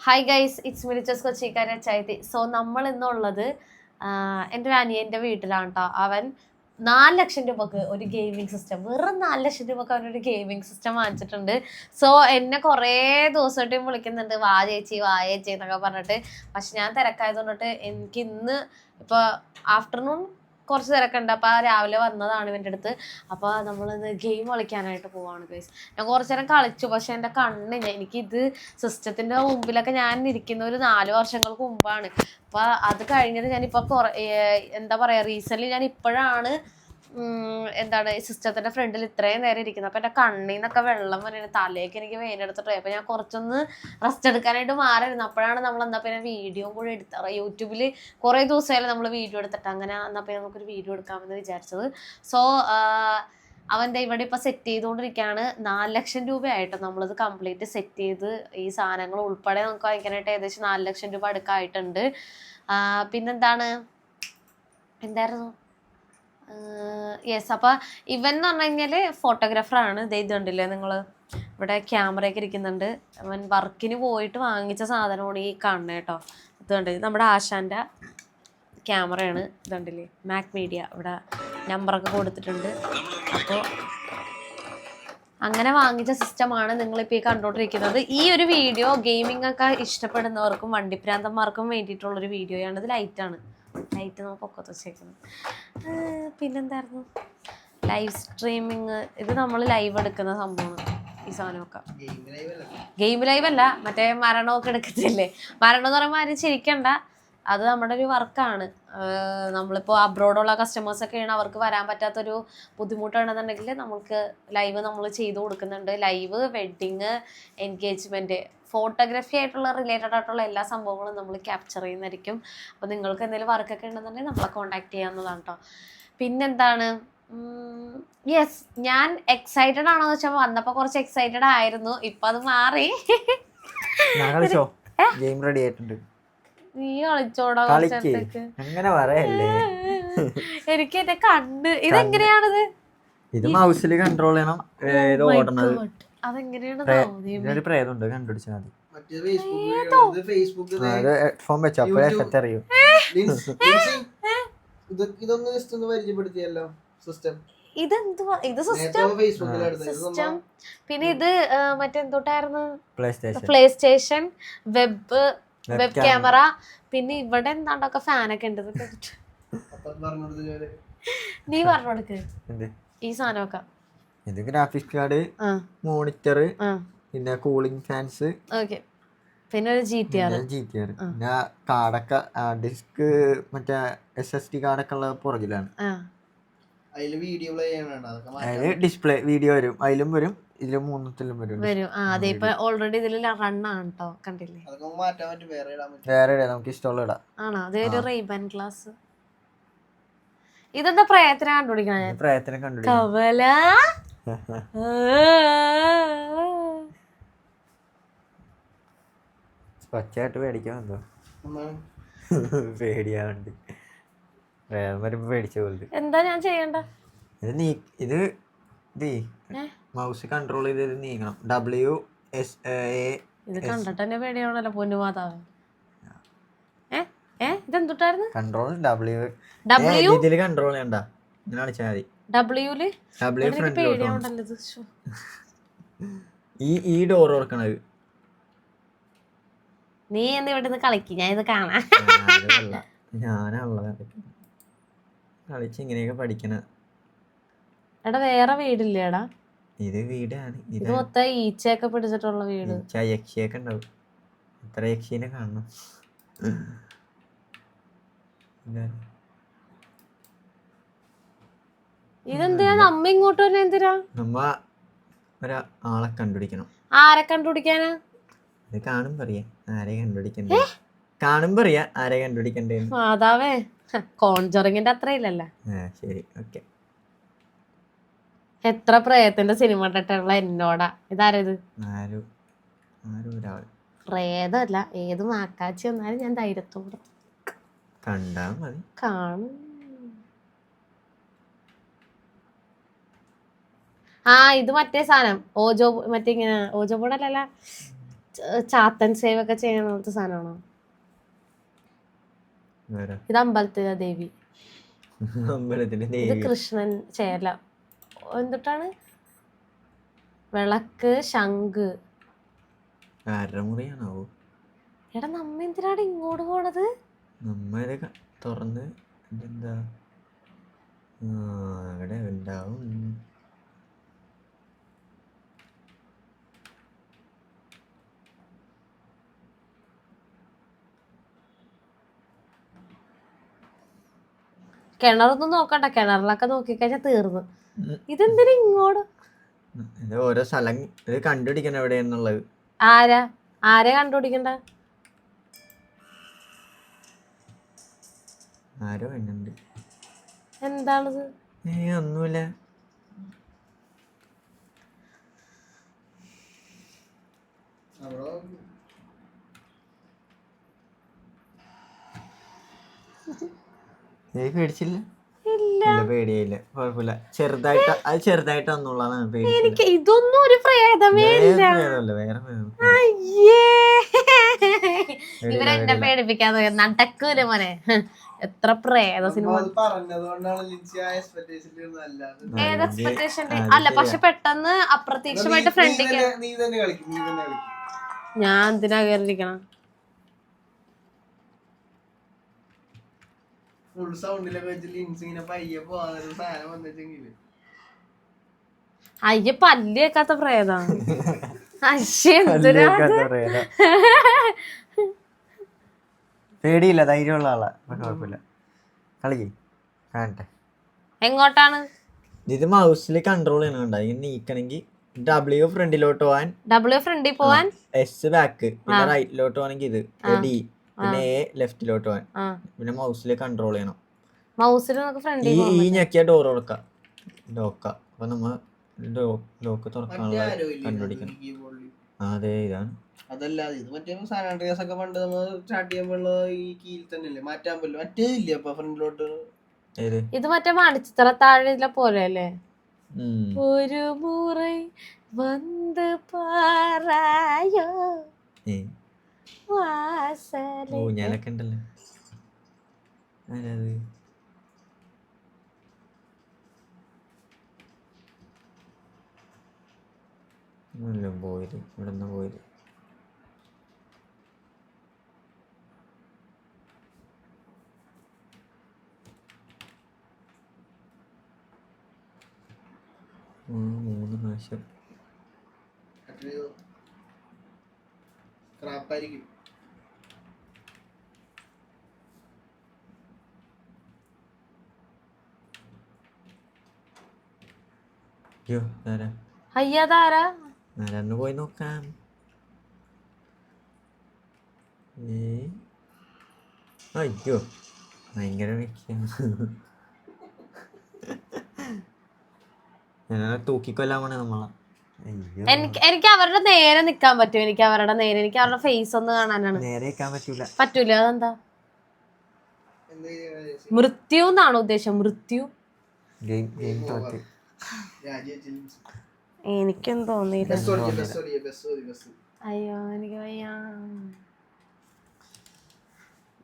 Hi guys it's മിനിച്ചസ് കൊച്ചിക്കാരൻ ചൈതി so നമ്മൾ ഇന്നുള്ളത് എന്റെ ഒരു അനിയന്റെ വീട്ടിലാണ് കേട്ടോ അവൻ നാല് ലക്ഷം രൂപക്ക് ഒരു ഗെയിമിംഗ് സിസ്റ്റം വെറും നാല് ലക്ഷം രൂപക്ക് അവനൊരു ഗെയിമിംഗ് സിസ്റ്റം വാങ്ങിച്ചിട്ടുണ്ട്. സോ എന്നെ കുറേ ദിവസമായിട്ടും വിളിക്കുന്നുണ്ട് വാ ചേച്ചി വാ ചേച്ചി എന്നൊക്കെ പറഞ്ഞിട്ട്. പക്ഷെ ഞാൻ തിരക്കായതുകൊണ്ടിട്ട് എനിക്ക് ഇന്ന് ഇപ്പോൾ ആഫ്റ്റർനൂൺ കുറച്ച് തിരക്കുണ്ട്. അപ്പോൾ രാവിലെ വന്നതാണ് ഇവന്റെ അടുത്ത്. അപ്പോൾ നമ്മളിന്ന് ഗെയിം കളിക്കാനായിട്ട് പോവാണ് ഗൈസ് ഞാൻ കുറച്ച് നേരം കളിച്ചു. പക്ഷെ എന്റെ കണ്ണിന് എനിക്കിത് സിസ്റ്റത്തിന്റെ മുമ്പിലൊക്കെ ഞാൻ ഇരിക്കുന്ന ഒരു നാല് വർഷങ്ങൾക്ക് മുമ്പാണ്. അപ്പോൾ അത് കഴിഞ്ഞിട്ട് ഞാനിപ്പോൾ കുറേ എന്താ പറയുക റീസെന്റ്ലി ഞാൻ ഇപ്പോഴാണ് എന്താണ് സിസ്റ്റത്തിന്റെ ഫ്രണ്ടിൽ ഇത്രയും നേരം ഇരിക്കുന്നത് അപ്പോൾ എന്റെ കണ്ണിൽ നിന്നൊക്കെ വെള്ളം വരുന്നത് തലയൊക്കെ എനിക്ക് വേനെടുത്തിട്ട് അപ്പോൾ ഞാൻ കുറച്ചൊന്ന് റെസ്റ്റ് എടുക്കാനായിട്ട് മാറിയിരുന്നു. അപ്പോഴാണ് നമ്മൾ എന്നാൽ പിന്നെ വീഡിയോ കൂടെ എടുത്ത യൂട്യൂബിൽ കുറേ ദിവസമായാലും നമ്മൾ വീഡിയോ എടുത്തിട്ട് അങ്ങനെ എന്നാൽ പിന്നെ നമുക്കൊരു വീഡിയോ എടുക്കാമെന്ന് വിചാരിച്ചത്. സോ അവന്റെ ഇവിടെ ഇപ്പം സെറ്റ് ചെയ്തുകൊണ്ടിരിക്കുകയാണ്. നാല് ലക്ഷം രൂപയായിട്ട് നമ്മളിത് കംപ്ലീറ്റ് സെറ്റ് ചെയ്ത് ഈ സാധനങ്ങൾ ഉൾപ്പെടെ നമുക്ക് വാങ്ങിക്കാനായിട്ട് ഏകദേശം നാല് ലക്ഷം രൂപ അടുക്കായിട്ടുണ്ട്. പിന്നെന്താണ്? എന്തായിരുന്നു? യെസ് അപ്പോൾ ഇവൻ എന്ന് പറഞ്ഞു കഴിഞ്ഞാൽ ഫോട്ടോഗ്രാഫറാണ് ഇത് ഇതുണ്ടല്ലേ നിങ്ങൾ ഇവിടെ ക്യാമറയൊക്കെ ഇരിക്കുന്നുണ്ട്. അവൻ വർക്കിന് പോയിട്ട് വാങ്ങിച്ച സാധനമാണ് ഈ കാണുന്നത് കേട്ടോ. ഇതുണ്ട് ഇത് നമ്മുടെ ആശാന്റെ ക്യാമറയാണ് ഇതുണ്ടല്ലേ മാക് മീഡിയ ഇവിടെ നമ്പറൊക്കെ കൊടുത്തിട്ടുണ്ട്. അപ്പോൾ അങ്ങനെ വാങ്ങിച്ച സിസ്റ്റമാണ് നിങ്ങളിപ്പോൾ ഈ കണ്ടുകൊണ്ടിരിക്കുന്നത് ഈ ഒരു വീഡിയോ ഗെയിമിംഗ് ഒക്കെ ഇഷ്ടപ്പെടുന്നവർക്കും വണ്ടിപ്രാന്തന്മാർക്കും വേണ്ടിയിട്ടുള്ളൊരു വീഡിയോയാണ് ഇത് ലൈറ്റാണ് ലൈറ്റ് നമുക്ക് ഒക്കത്ത് വെച്ചേക്കുന്നത് പിന്നെന്തായിരുന്നു? Live streaming. ഇത് നമ്മൾ ലൈവ് എടുക്കുന്ന സംഭവമാണ് ഈ സാധനമൊക്കെ. ഗെയിം ലൈവ് അല്ല. മറ്റേ മരണമൊക്കെ എടുക്കത്തില്ലേ? മരണം എന്ന് പറയുമ്പോൾ ആരും ചിരിക്കണ്ട. അത് നമ്മുടെ ഒരു വർക്കാണ്. നമ്മളിപ്പോൾ അബ്രോഡുള്ള കസ്റ്റമേഴ്സ് ഒക്കെ ആണ് അവർക്ക് വരാൻ പറ്റാത്തൊരു ബുദ്ധിമുട്ടാണെന്നുണ്ടെങ്കിൽ നമുക്ക് ലൈവ് നമ്മൾ ചെയ്തു കൊടുക്കുന്നുണ്ട്. ലൈവ് വെഡ്ഡിങ് എൻഗേജ്മെന്റ് ഫോട്ടോഗ്രാഫി ആയിട്ടുള്ള റിലേറ്റഡ് ആയിട്ടുള്ള എല്ലാ സംഭവങ്ങളും നമ്മൾ ക്യാപ്ചർ ചെയ്യുന്നതായിരിക്കും. അപ്പോൾ നിങ്ങൾക്ക് എന്തെങ്കിലും വർക്കൊക്കെ ഉണ്ടെന്നുണ്ടെങ്കിൽ നമ്മളെ കോൺടാക്ട് ചെയ്യാവുന്നതാണ് കേട്ടോ പിന്നെന്താണ്? യെസ് ഞാൻ എക്സൈറ്റഡ് ആണോ എന്ന് വെച്ചാൽ വന്നപ്പോൾ കുറച്ച് എക്സൈറ്റഡ് ആയിരുന്നു. ഇപ്പം അത് മാറി. ഗെയിം റെഡി ആയിട്ടുണ്ട്. നീ കളിച്ചോടാ കളിക്ക്. കുറച്ചേരത്തേക്ക് അങ്ങനെ പറയല്ലേ? എനിക്ക് എന്റെ കണ്ണ്. ഇതെങ്ങനെയാണിത്? ഇത് മൗസിൽ കൺട്രോൾ ചെയ്യണം. ഏത് Oh ഓടണത്. അതെങ്ങനെയാണ് പ്രേ- തോന്നിയത് ഇതിനൊരു പ്രേതമുണ്ട് കണ്ടുപിടിച്ചാൽ മതി. മറ്റേ ഫേസ്ബുക്ക് ഫേസ്ബുക്ക് ആ, അത് ഹെഡ്ഫോൺ വെച്ചോ അപ്പോഴേ YouTube. എഫക്റ്റ് അറിയൂ. ഇത് ഇതൊന്ന് ജസ്റ്റ് ഒന്ന് പരിചയപ്പെടുത്തിയല്ലോ സിസ്റ്റം ഇതെന്തുവാ? ഇത് സിസ്റ്റം ഫേസ്ബുക്കിൽ സിസ്റ്റം പിന്നെ ഇത് മറ്റെന്തോട്ടായിരുന്നു? PlayStation web web camera പിന്നെ ഇവിടെ എന്താണ്ടൊക്കെ ഫാനൊക്കെ ഉണ്ട്. നീ പറഞ്ഞു കൊടുക്ക്. എന്ത്? ഈ സാധനമൊക്കെ. ഇത് ഗ്രാഫിക്സ് കാർഡ് മോണിറ്റർ പിന്നെ കൂളിംഗ് ഫാൻസ് ഓക്കെ പിന്നെ ഒരു G T R G T R പിന്നെ കാർഡൊക്കെ ഡിസ്ക് മറ്റേ എസ് എസ് ടി കാർഡൊക്കെ ഉള്ള പുറകിലാണ്. അതിൽ ഡിസ്പ്ലേ വീഡിയോ വരും. അതിലും വരും ഇതിലും മൂന്നത്തിലും വരും വരും. അതെ ഇപ്പൊ ഓൾറെഡി ഇതിൽ ആണ് കേട്ടോ കണ്ടില്ലേ? അതൊക്കെ മാറ്റാൻ പറ്റും വേറെ ഇടാൻ പറ്റും. വേറെ ഇടാം, നമുക്ക് ഇഷ്ടമുള്ള ഇടാം. ആണോ? അതേ ഒരു റെയ്ബൻ ഗ്ലാസ് ഇതെന്താ പ്രയത്നം കണ്ടുപിടിക്കണ? ഞാൻ ഇത് പ്രയത്നം എന്തോ ഒന്നാണ് പേടിയാവുണ്ട്. വരുമ്പോ പേടിച്ച പോലെ എന്താ ഞാൻ ചെയ്യണ്ട? ഇത് നീ ഇത് ഇത് മൗസ് കൺട്രോൾ ചെയ്ത് ഇത് നീങ്ങണം ഡബ്ല്യു എസ് എ ഇത് കണ്ടിട്ട് തന്നെ പേടിയാവണല്ലോ പൊന്നുമാതാവ് ഏ? ഏ? ഇതെന്തുട്ടായിരുന്നു? കൺട്രോൾ ഡബ്ല്യു ഡബ്ല്യു ഇതിൽ കൺട്രോൾ ചെയ്യണ്ട. ഇങ്ങനെ കളിച്ചാൽ മതി. ഡബ്ല്യൂൽ ഡബ്ല്യു എനിക്ക് ഫ്രണ്ടിലോട്ട് പേടിയാവണ്ടല്ലോ ഈ ഈ ഡോർ ഓർക്കണത് നീ എന്ന് ഇവിടെ നിന്ന് കളിക്ക് ഞാൻ ഇത് കാണാം. ഞാനാണല്ലോ കളിച്ച് ഇങ്ങനെയൊക്കെ പഠിക്കണ. എടാ വേറെ വീടില്ലേടാ? ഇത് വീടാണ്. ഇത് മൊത്തം ഈച്ചയൊക്കെ പിടിച്ചിട്ടുള്ള വീട്. യക്ഷിയൊക്കെ ഉണ്ടാവും. ഇത്ര യക്ഷീനെ കാണണം? ഇതാണ്. ഇതെന്തിനാ നമ്മ ഇങ്ങോട്ട് എന്തിനാ? നമ്മ കണ്ടുപിടിക്കണം. ആരെ കണ്ടുപിടിക്കാനാ? ഇത് ആരെ കണ്ടുപിടിക്കണ്ടേ? ആരെ മാതാവേ കോൺജറിങ്ങിന്റെ അത്ര ഇല്ലല്ലോ? ശരി. ഓക്കെ. എത്ര പ്രേതത്തിന്റെ സിനിമ കണ്ടിട്ടുള്ള എന്നോടാ? ഇതാരത് പ്രേതല്ല ഏത് മാക്കാച്ചി വന്നാലും ഞാൻ ധൈര്യത്തോടെ കണ്ടാ മതി. കാണും. ആ ഇത് മറ്റേ സാധനം. ഓജോ മറ്റേ ഇങ്ങനെ ഓജോ ബോർഡല്ല ചാത്തൻ സേവ് ഒക്കെ ചെയ്യണ പോലത്തെ സാധനമാണോ? ഇത് അമ്പലത്തിലെ ദേവി. ഇത് കൃഷ്ണൻ ചേല. എന്തിട്ടാണ്? വിളക്ക് ശംഖ്. അരമുറിയാണോ എടാ നമ്മ എന്തിനാണ് ഇങ്ങോട്ട് പോണത്? നമ്മ ഇത് തുറന്ന് എന്താ അവിടെ ഉണ്ടാവും. കിണറൊന്നും നോക്കണ്ട. കിണറിലൊക്കെ നോക്കിക്കഴിഞ്ഞാൽ തീർന്നു. ഇതെന്തിനാ ഇങ്ങോട്ട്? ഇത് ഓരോ സ്ഥലം ഇത് കണ്ടുപിടിക്കണം എവിടെയാന്നുള്ളത്? ആരാ? ആരെ കണ്ടുപിടിക്കണ്ട? ആരോ എന്നുണ്ട് എന്താണിത്? ഏ ഒന്നുമില്ല. അവിടെ നീ പേടിച്ചില്ല? ഇല്ല. പേടിയില്ല കുഴപ്പമില്ല. ചെറുതായിട്ട് അത് ചെറുതായിട്ട് വന്നുള്ളതാണ് പേടിച്ചില്ല എനിക്ക് ഇതൊന്നും ഒരു പ്രേതമേ വേറെ ഇല്ല. ഭേദമല്ല, വേറെ അയ്യേ. ഇവരെന്നെ. പേടിപ്പിക്കാതെ നടക്കൂല മോനെ. എത്ര പ്രേത സിനിമ ഏത് എക്സ്പെക്ടേഷൻ അല്ല പക്ഷെ പെട്ടെന്ന് നീ ഫ്രണ്ടിക്ക് തന്നെ- നീ നീ തന്നെ കളിക്കും. ഞാൻ എന്തിനാ കയറിയിരിക്കണം ഫുൾ സൗണ്ടിലൊക്കെ വെച്ച് ലിൻസ് ഇങ്ങനെ പയ്യെ പോകാനൊരു സാധനം വന്നിട്ടെങ്കിൽ. അയ്യ പല്ലിയേക്കാത്ത വെക്കാത്ത പ്രേതാണ്. പേടിയില്ല ധൈര്യമുള്ള ആളാ. കുഴപ്പമില്ല. കളിക്ക്. കാണട്ടെ. എങ്ങോട്ടാണ്? ഇത് മൗസിൽ കൺട്രോൾ ചെയ്യണുണ്ട് ഇങ്ങനെ നീക്കണമെങ്കിൽ ഡബ്ല്യു ഫ്രണ്ടിലോട്ട് പോവാൻ ഡബ്ല്യു ഫ്രണ്ടിൽ പോവാൻ? എസ് ബാക്ക് പിന്നെ റൈറ്റിലോട്ട് പോവാണെങ്കിൽ ഇത്. ഡി പിന്നെ എ ലെഫ്റ്റിലോട്ട് പോവാൻ. പിന്നെ മൗസിൽ കൺട്രോൾ ചെയ്യണം. മൗസിൽ ഫ്രണ്ടിൽ ഈ. ഞെക്കിയ ഡോർ തുറക്കാം. ലോക്ക അപ്പൊ നമ്മ ലോക്ക് തുറക്കാനുള്ള കണ്ടുപിടിക്കണം. അതെ ഇതാണ്. അതല്ല ഇത് മറ്റേ സാനാൻഡ്രിയാസ് ഒക്കെ പണ്ട് നമ്മൾ സ്റ്റാർട്ട് ചെയ്യുമ്പോൾ ഈ കീയിൽ തന്നെയല്ലേ? മാറ്റാൻ പറ്റില്ല. മറ്റേ ഇല്ലേ അപ്പൊ ഫ്രണ്ടിലോട്ട് ഏത്? ഇത് മറ്റേ മണിച്ചിത്ര താഴെ പോലെ അല്ലേ. ഒരു മുറി വന്ന് പാറായോ? ഊഞ്ഞാലൊക്കെ ഉണ്ടല്ലോ. ആരത്? വല്ലതും പോയത് ഇവിടെ നിന്ന് പോയത് ആ, മൂന്ന് പ്രാവശ്യം. ക്രാപ്പായിരിക്കും. അയ്യോ ആരാ അയ്യതാരാ ആരാന്ന് പോയി നോക്കാം ഏ അയ്യോ ഭയങ്കര വ്യക്തിയാണ് തൂക്കിക്കൊല്ലാൻ പോണേ നമ്മളെ അയ്യോ എനിക്ക് എനിക്ക് അവരുടെ നേരെ നിക്കാൻ പറ്റും. എനിക്ക് അവരുടെ നേരെ എനിക്ക് അവരുടെ ഫേസ് ഒന്ന് കാണാനാണ്. നേരെ പറ്റൂല. പറ്റൂല. അതെന്താ? മൃത്യു എന്നാണോ ഉദ്ദേശം. മൃത്യു. ഗെയിം ഗെയിം തോറ്റ്. എനിക്കും തോന്നിയില്ല. അയ്യോ എനിക്ക് വയ്യ